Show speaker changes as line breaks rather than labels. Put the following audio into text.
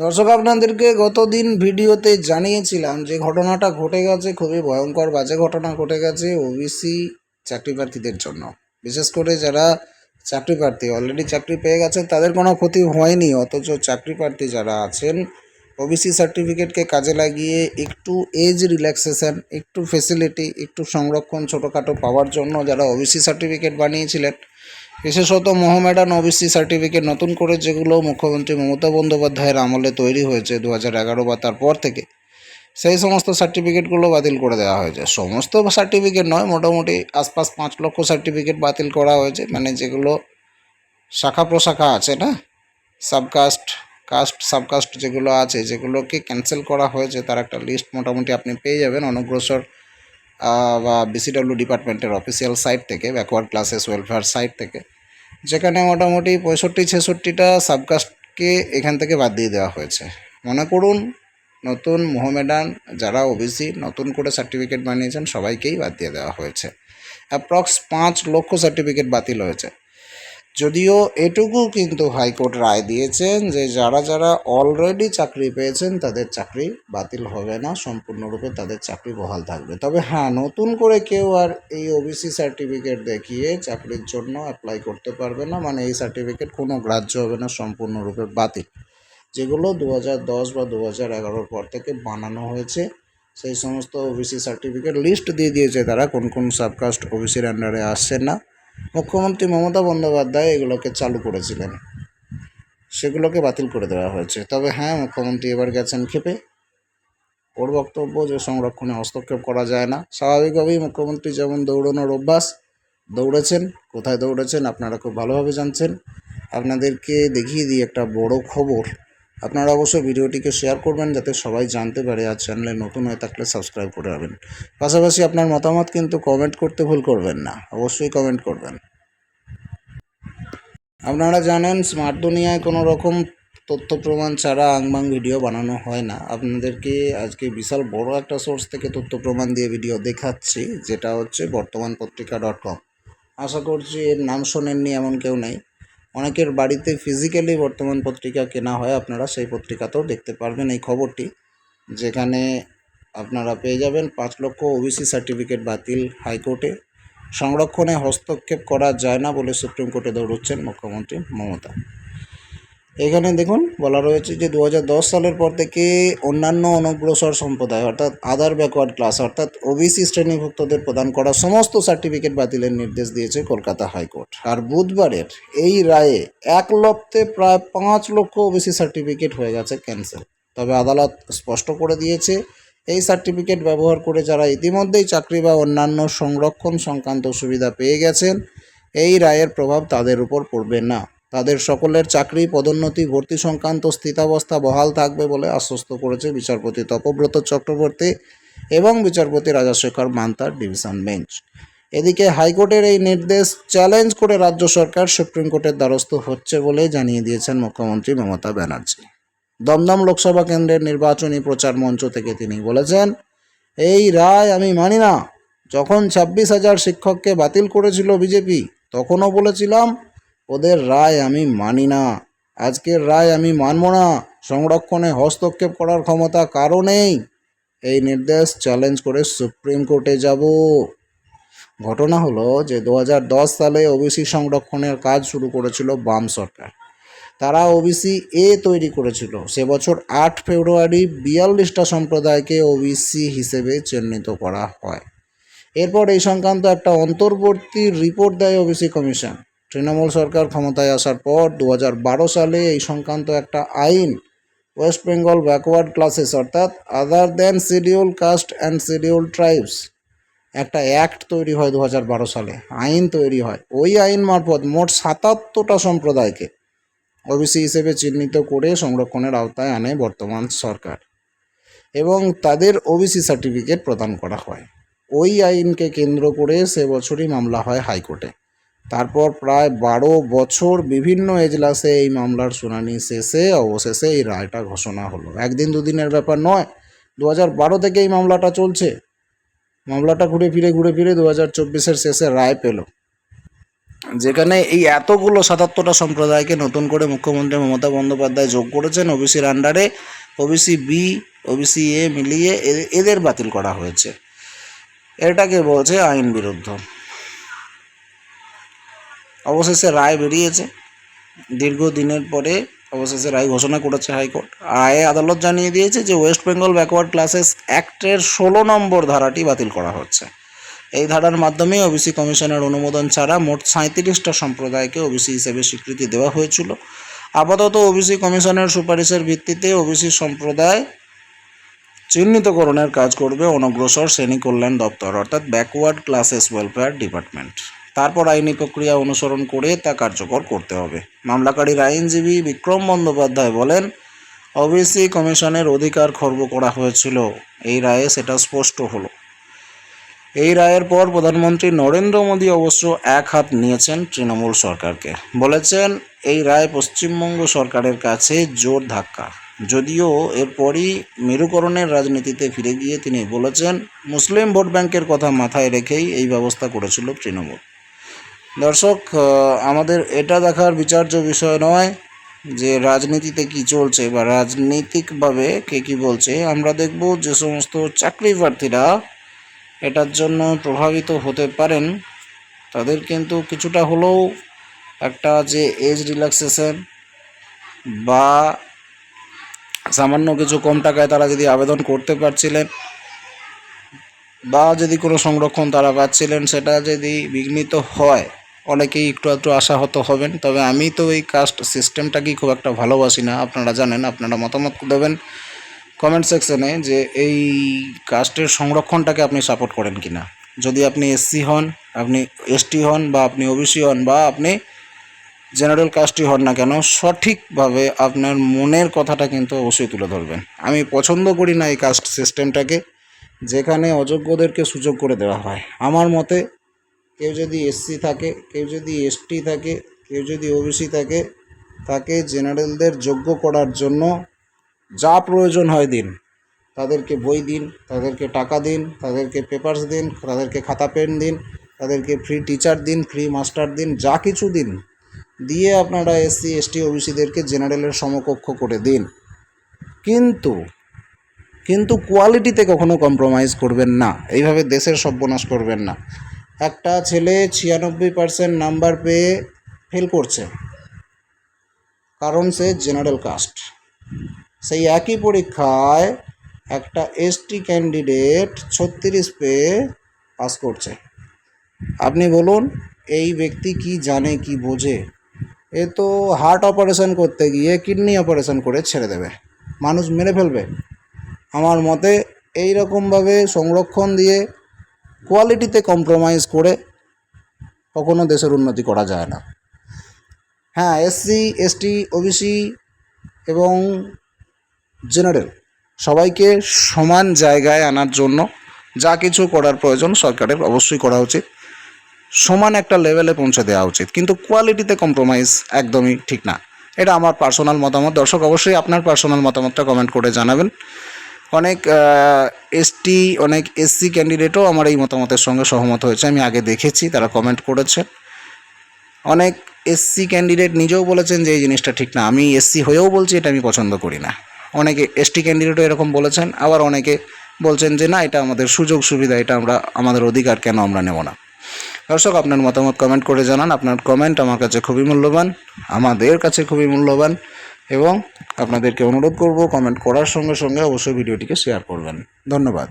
দর্শক আপনাদেরকে গতদিন ভিডিওতে জানিয়েছিলাম যে ঘটনাটা ঘটে গেছে, খুবই ভয়ঙ্কর বাজে ঘটনা ঘটে গেছে ওবিসি চাকরি প্রার্থীদের জন্য। বিশেষ করে যারা চাকরি প্রার্থী অলরেডি চাকরি পেয়ে গেছেন, তাদের কোনো ক্ষতি হয়নি, অথচ চাকরি প্রার্থী যারা আছেন ওবিসি সার্টিফিকেটকে কাজে লাগিয়ে একটু এজ রিল্যাক্সেশন একটু ফেসিলিটি একটু সংরক্ষণ ছোটোখাটো পাওয়ার জন্য যারা ওবিসি সার্টিফিকেট বানিয়েছিলেন বিশেষত মোহামেডান ওবিসি সার্টিফিকেট নতুন করে যেগুলো মুখ্যমন্ত্রী মমতা বন্দ্যোপাধ্যায়ের আমলে তৈরি হয়েছে দু হাজার এগারো বা তারপর থেকে, সেই সমস্ত সার্টিফিকেটগুলো বাতিল করে দেওয়া হয়েছে। সমস্ত সার্টিফিকেট নয়, মোটামুটি আশপাশ পাঁচ লক্ষ সার্টিফিকেট বাতিল করা হয়েছে মানে যেগুলো শাখা প্রশাখা আছে না? সাবকাস্ট, কাস্ট, সাবকাস্ট যেগুলো আছে, যেগুলোকে ক্যান্সেল করা হয়েছে, তার একটা লিস্ট মোটামুটি আপনি পেয়ে যাবেন অনগ্রসর বা বিসিডব্লিউ ডিপার্টমেন্টের অফিসিয়াল সাইট থেকে, ব্যাকওয়ার্ড ক্লাসেস ওয়েলফেয়ার সাইট থেকে। যেখানে মোটামুটি পঁয়ষট্টি, ছেষট্টিটা সাবকাস্টকে এখান থেকে বাদ দিয়ে দেওয়া হয়েছে। মনে করুন, নতুন মোহামেডান যারা ওবিসি নতুন করে সার্টিফিকেট বানিয়েছেন, সবাইকেই বাদ দিয়ে দেওয়া হয়েছে। অ্যাপ্রক্স পাঁচ লক্ষ সার্টিফিকেট বাতিল হয়েছে। যদিও এটুকু কিন্তু হাইকোর্ট রায় দিয়েছেন যে যারা যারা অলরেডি চাকরি পেয়েছেন, তাদের চাকরি বাতিল হবে না, সম্পূর্ণরূপে তাদের চাকরি বহাল থাকবে। তবে হ্যাঁ নতুন করে কেউ আর এই ওবিসি সার্টিফিকেট দেখিয়ে চাকরির জন্য অ্যাপ্লাই করতে পারবে না মানে এই সার্টিফিকেট কোনো গ্রাহ্য হবে না, সম্পূর্ণরূপে বাতিল। যেগুলো দু দশ বা দু হাজার এগারোর পর থেকে বানানো হয়েছে, সেই সমস্ত ওবিসি সার্টিফিকেট লিস্ট দিয়ে দিয়েছে তারা, কোন কোন সাবকাস্ট ওবিসির আন্ডারে আসছে না। মুখ্যমন্ত্রী মমতা বন্দ্যোপাধ্যায় এগুলোকে চালু করেছিলেন। সেগুলোকে বাতিল করে দেওয়া হয়েছে। তবে হ্যাঁ মুখ্যমন্ত্রী এবার গেছেন ক্ষেপে। ওর বক্তব্য যে সংরক্ষণে হস্তক্ষেপ করা যায় না, স্বাভাবিকভাবেই মুখ্যমন্ত্রী যেমন দৌড়ানোর অভ্যাস, দৌড়েছেন। কোথায় দৌড়েছেন আপনারা খুব ভালোভাবে জানছেন। আপনাদেরকে দেখিয়ে দিই একটা বড় খবর। আপনারা অবশ্যই ভিডিওটিকে শেয়ার করবেন যাতে সবাই জানতে পারে আর চ্যানেলে নতুন হয়ে থাকলে সাবস্ক্রাইব করে রাখবেন। পাশাপাশি আপনার মতামত কিন্তু কমেন্ট করতে ভুল করবেন না, অবশ্যই কমেন্ট করবেন। আপনারা জানেন স্মার্ট দুনিয়ায় কোনো রকম তথ্য প্রমাণ ছাড়া আংবাং ভিডিও বানানো হয় না। আপনাদেরকে আজকে বিশাল বড় একটা সোর্স থেকে তথ্য প্রমাণ দিয়ে ভিডিও দেখাচ্ছি, যেটা হচ্ছে বর্তমান পত্রিকা ডট কম আশা করছি এর নাম শোনেননি এমন কেউ নেই। অনেকের বাড়িতে ফিজিক্যালি বর্তমান পত্রিকা কেনা হয়, আপনারা সেই পত্রিকাতেও দেখতে পারবেন এই খবরটি। যেখানে আপনারা পেয়ে যাবেন পাঁচ লক্ষ ওবিসি সার্টিফিকেট বাতিল হাইকোর্টে। সংরক্ষণে হস্তক্ষেপ করা যায় না বলে সুপ্রিম কোর্টে দৌড়চ্ছেন মুখ্যমন্ত্রী মমতা। এখানে দেখুন, বলা রয়েছে যে দু হাজার দশ সালের পর থেকে অন্যান্য অনগ্রসর সম্প্রদায়, অর্থাৎ আদার ব্যাকওয়ার্ড ক্লাস অর্থাৎ ওবিসি শ্রেণীভুক্তদের প্রদান করা সমস্ত সার্টিফিকেট বাতিলের নির্দেশ দিয়েছে কলকাতা হাইকোর্ট। আর বুধবারের এই রায়ে এক লপ্তে প্রায় পাঁচ লক্ষ ওবিসি সার্টিফিকেট হয়ে গেছে ক্যান্সেল তবে আদালত স্পষ্ট করে দিয়েছে, এই সার্টিফিকেট ব্যবহার করে যারা ইতিমধ্যেই চাকরি বা অন্যান্য সংরক্ষণ সংক্রান্ত সুবিধা পেয়ে গেছেন, এই রায়ের প্রভাব তাদের উপর পড়বে না। তাদের সকলের চাকরি, পদোন্নতি, ভর্তি সংক্রান্ত স্থিতাবস্থা বহাল থাকবে বলে আশ্বস্ত করেছে বিচারপতি তপব্রত চক্রবর্তী এবং বিচারপতি রাজাশেখর মান্তার ডিভিশন বেঞ্চ। এদিকে হাইকোর্টের এই নির্দেশ চ্যালেঞ্জ করে রাজ্য সরকার সুপ্রিম কোর্টের দ্বারস্থ হচ্ছে বলে জানিয়ে দিয়েছেন মুখ্যমন্ত্রী মমতা ব্যানার্জি। দমদম লোকসভা কেন্দ্রের নির্বাচনী প্রচার মঞ্চ থেকে তিনি বলেছেন, এই রায় আমি মানি না। যখন ছাব্বিশ হাজার শিক্ষককে বাতিল করেছিল বিজেপি, তখনও বলেছিলাম ওদের রায় আমি মানি না। আজকের রায় আমি মানব না। সংরক্ষণে হস্তক্ষেপ করার ক্ষমতা কারও নেই। এই নির্দেশ চ্যালেঞ্জ করে সুপ্রিম কোর্টে যাব। ঘটনা হলো যে দু হাজার দশ সালে ওবিসি সংরক্ষণের কাজ শুরু করেছিল বাম সরকার। তারা ওবিসি এ তৈরি করেছিল। সে বছর আট ফেব্রুয়ারি বিয়াল্লিশটা সম্প্রদায়কে ওবিসি হিসেবে চিহ্নিত করা হয়। এরপর এই সংক্রান্ত একটা অন্তর্বর্তী রিপোর্ট দেয় ওবিসি কমিশন তৃণমূল সরকার ক্ষমতায় আসার পর দু হাজার বারো সালে এই সংক্রান্ত একটা আইন ওয়েস্ট বেঙ্গল ব্যাকওয়ার্ড ক্লাসেস, অর্থাৎ other than schedule caste and schedule tribes একটা অ্যাক্ট তৈরি হয় দু হাজার বারো সালে। আইন তৈরি হয়। ওই আইন মারফত মোট সাতাত্তরটা সম্প্রদায়কে ওবিসি হিসেবে চিহ্নিত করে সংরক্ষণের আওতায় আনে বর্তমান সরকার। এবং তাদের ওবিসি সার্টিফিকেট প্রদান করা হয়। ওই আইনকে কেন্দ্র করে সে বছরই মামলা হয় হাইকোর্টে। তারপর প্রায় বারো বছর বিভিন্ন এজলাসে এই মামলার শুনানি শেষে, অবশেষে এই রায়টা ঘোষণা হলো। একদিন দুদিনের ব্যাপার নয় দু হাজার বারো থেকে এই মামলাটা চলছে। মামলাটা ঘুরে ফিরে ঘুরে ফিরে দু হাজার চব্বিশের শেষে রায় পেল। যেখানে এই এতগুলো সাতাত্তরটা সম্প্রদায়কে নতুন করে মুখ্যমন্ত্রী মমতা বন্দ্যোপাধ্যায় যোগ করেছেন, ওবিসির আন্ডারে ওবিসি বি, ওবিসি এ মিলিয়ে এদের বাতিল করা হয়েছে। এটাকে বলছে আইন বিরুদ্ধ। অবশেষে রায় বেরিয়েছে। দীর্ঘদিনের পরে অবশেষে রায় ঘোষণা করেছে হাইকোর্ট। রায়ে আদালত জানিয়ে দিয়েছে যে, ওয়েস্ট বেঙ্গল ব্যাকওয়ার্ড ক্লাসেস অ্যাক্টের ষোলো নম্বর ধারাটি বাতিল করা হচ্ছে। এই ধারার মাধ্যমে ওবিসি কমিশনের অনুমোদন ছাড়া মোট সাঁত্রিশটা সম্প্রদায়কে ওবিসি হিসেবে স্বীকৃতি দেওয়া হয়েছিল। আপাতত ওবিসি কমিশনের সুপারিশের ভিত্তিতে ওবিসি সম্প্রদায় চিহ্নিতকরণের কাজ করবে অনগ্রসর শ্রেণি কল্যাণ দপ্তর, অর্থাৎ ব্যাকওয়ার্ড ক্লাসেস ওয়েলফেয়ার ডিপার্টমেন্ট। তারপর আইনি প্রক্রিয়া অনুসরণ করে তা কার্যকর করতে হবে। মামলাকারীর আইনজীবী বিক্রম বন্দ্যোপাধ্যায় বলেন, ওবিসি কমিশনের অধিকার খর্ব করা হয়েছিল। এই রায়ে সেটা স্পষ্ট হলো। এই রায়ের পর প্রধানমন্ত্রী নরেন্দ্র মোদী অবশ্য এক হাত নিয়েছেন তৃণমূল সরকারকে। বলেছেন, এই রায় পশ্চিমবঙ্গ সরকারের কাছে জোর ধাক্কা। যদিও এরপরই মেরুকরণের রাজনীতিতে ফিরে গিয়ে তিনি বলেছেন, মুসলিম ভোট ব্যাংকের কথা মাথায় রেখেই এই ব্যবস্থা করেছিল তৃণমূল। দর্শক আমাদের এটা দেখার বিচার্য বিষয় নয় যে রাজনীতিতে কি চলছে বা রাজনৈতিকভাবে কে কি বলছে। আমরা দেখব যে সমস্ত চাকরি প্রার্থীরা এটার জন্য প্রভাবিত হতে পারেন। তাদের কিন্তু কিছুটা হলেও একটা যে এজ রিল্যাক্সেশন বা সামান্য কিছু কম টাকায় তারা যদি আবেদন করতে পারছিলেন বা যদি কোনো সংরক্ষণ তারা পাচ্ছিলেন, সেটা যদি বিঘ্নিত হয় অনেকেই একটু একটু আশাহত হবেন, তবে আমি তো এই কাস্ট সিস্টেমটাকেই খুব একটা ভালোবাসি না। আপনারা জানেন, আপনারা মতামত দেবেন কমেন্ট সেকশনে যে এই কাস্টের সংরক্ষণটাকে আপনি সাপোর্ট করেন কি না যদি আপনি এসসি হন, আপনি এসটি হন বা আপনি ওবিসি হন বা আপনি জেনারেল কাস্টই হন না কেন, সঠিকভাবে আপনার মনের কথাটা কিন্তু অবশ্যই তুলে ধরবেন। আমি পছন্দ করি না এই কাস্ট সিস্টেমটাকে যেখানে অযোগ্যদেরকে সুযোগ করে দেওয়া হয়। আমার মতে কেউ যদি এসসি থাকে, কেউ যদি এসটি থাকে, কেউ যদি ওবিসি থাকে, তাকে জেনারেলদের যোগ্য করার জন্য যা প্রয়োজন হয় দিন। তাদেরকে বই দিন, তাদেরকে টাকা দিন, তাদেরকে পেপারস দিন, তাদেরকে খাতা পেন দিন, তাদেরকে ফ্রি টিচার দিন ফ্রি মাস্টার দিন, যা কিছু দিন। দিয়ে আপনারা এসসি, এসটি, ওবিসিদেরকে জেনারেলের সমকক্ষ করে দিন। কিন্তু কিন্তু কোয়ালিটিতে কখনো কম্প্রোমাইজ করবেন না। এইভাবে দেশের সর্বনাশ করবেন না। একটা ছেলে ছিয়ানব্বই পার্সেন্ট নাম্বার পেয়ে ফেল করছে। কারণ সে জেনারেল কাস্ট সেই একই পরীক্ষায় একটা এসটি ক্যান্ডিডেট ছত্রিশ পেয়ে পাস করছে। আপনি বলুন, এই ব্যক্তি কি জানে, কি বোঝে? এ তো হার্ট অপারেশন করতে গিয়ে কিডনি অপারেশন করে ছেড়ে দেবে। মানুষ মেরে ফেলবে। আমার মতে এই রকমভাবে সংরক্ষণ দিয়ে কোয়ালিটিতে কম্প্রোমাইজ করে কখনো দেশের উন্নতি করা যায় না। হ্যাঁ এসসি এসটি ওবিসি এবং জেনারেল সবাইকে সমান জায়গায় আনার জন্য যা কিছু করার প্রয়োজন সরকারের অবশ্যই করা উচিত। সমান একটা লেভেলে পৌঁছে দেওয়া উচিত। কিন্তু কোয়ালিটিতে কম্প্রোমাইজ একদমই ঠিক না। এটা আমার পার্সোনাল মতামত। দর্শক, অবশ্যই আপনার পার্সোনাল মতামতটা কমেন্ট করে জানাবেন। অনেক এসটি অনেক এসসি ক্যান্ডিডেটও আমার এই মতামতের সঙ্গে সহমত হয়েছে। আমি আগে দেখেছি, তারা কমেন্ট করেছে। অনেক এসসি ক্যান্ডিডেট নিজেও বলেছেন যে, এই জিনিসটা ঠিক না। আমি এসসি হয়েও বলছি, এটা আমি পছন্দ করি না। অনেকে এসটি ক্যান্ডিডেটও এরকম বলেছেন, আবার অনেকে বলছেন যে, না, এটা আমাদের সুযোগ সুবিধা, এটা আমরা, আমাদের অধিকার, কেন আমরা নেব না? দর্শক, আপনার মতামত কমেন্ট করে জানান। আপনার কমেন্ট আমার কাছে খুবই মূল্যবান, আমাদের কাছে খুবই মূল্যবান। এবং আপনাদেরকে অনুরোধ করব কমেন্ট করার সঙ্গে সঙ্গে অবশ্যই ভিডিওটিকে শেয়ার করবেন। ধন্যবাদ।